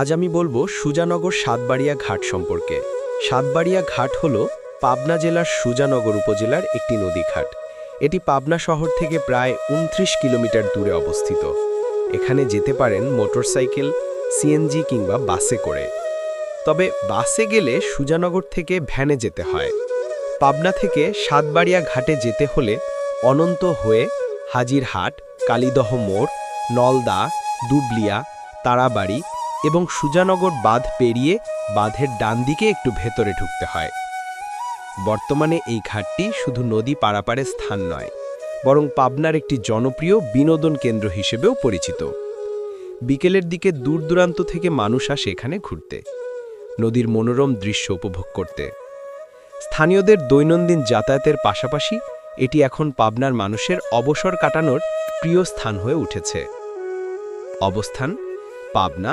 আজ আমি বলব সুজানগর সাতবাড়িয়া ঘাট সম্পর্কে। সাতবাড়িয়া ঘাট হল পাবনা জেলার সুজানগর উপজেলার একটি নদীঘাট। এটি পাবনা শহর থেকে প্রায় উনত্রিশ কিলোমিটার দূরে অবস্থিত। এখানে যেতে পারেন মোটরসাইকেল সিএনজি কিংবা বাসে করে। তবে বাসে গেলে সুজানগর থেকে ভ্যানে যেতে হয়। পাবনা থেকে সাতবাড়িয়া ঘাটে যেতে হলে অনন্ত হয়ে হাজিরহাট, কালীদহ মোড়, নলদা, দুবলিয়া, তারাবাড়ি এবং সুজানগর বাঁধ পেরিয়ে বাঁধের ডান দিকে একটু ভেতরে ঢুকতে হয়। বর্তমানে এই ঘাটটি শুধু নদী পারাপারের স্থান নয়, বরং পাবনার একটি জনপ্রিয় বিনোদন কেন্দ্র হিসেবেও পরিচিত। বিকেলের দিকে দূর দূরান্ত থেকে মানুষ আসে এখানে ঘুরতে, নদীর মনোরম দৃশ্য উপভোগ করতে। স্থানীয়দের দৈনন্দিন যাতায়াতের পাশাপাশি এটি এখন পাবনার মানুষের অবসর কাটানোর প্রিয় স্থান হয়ে উঠেছে। অবস্থান, পাবনা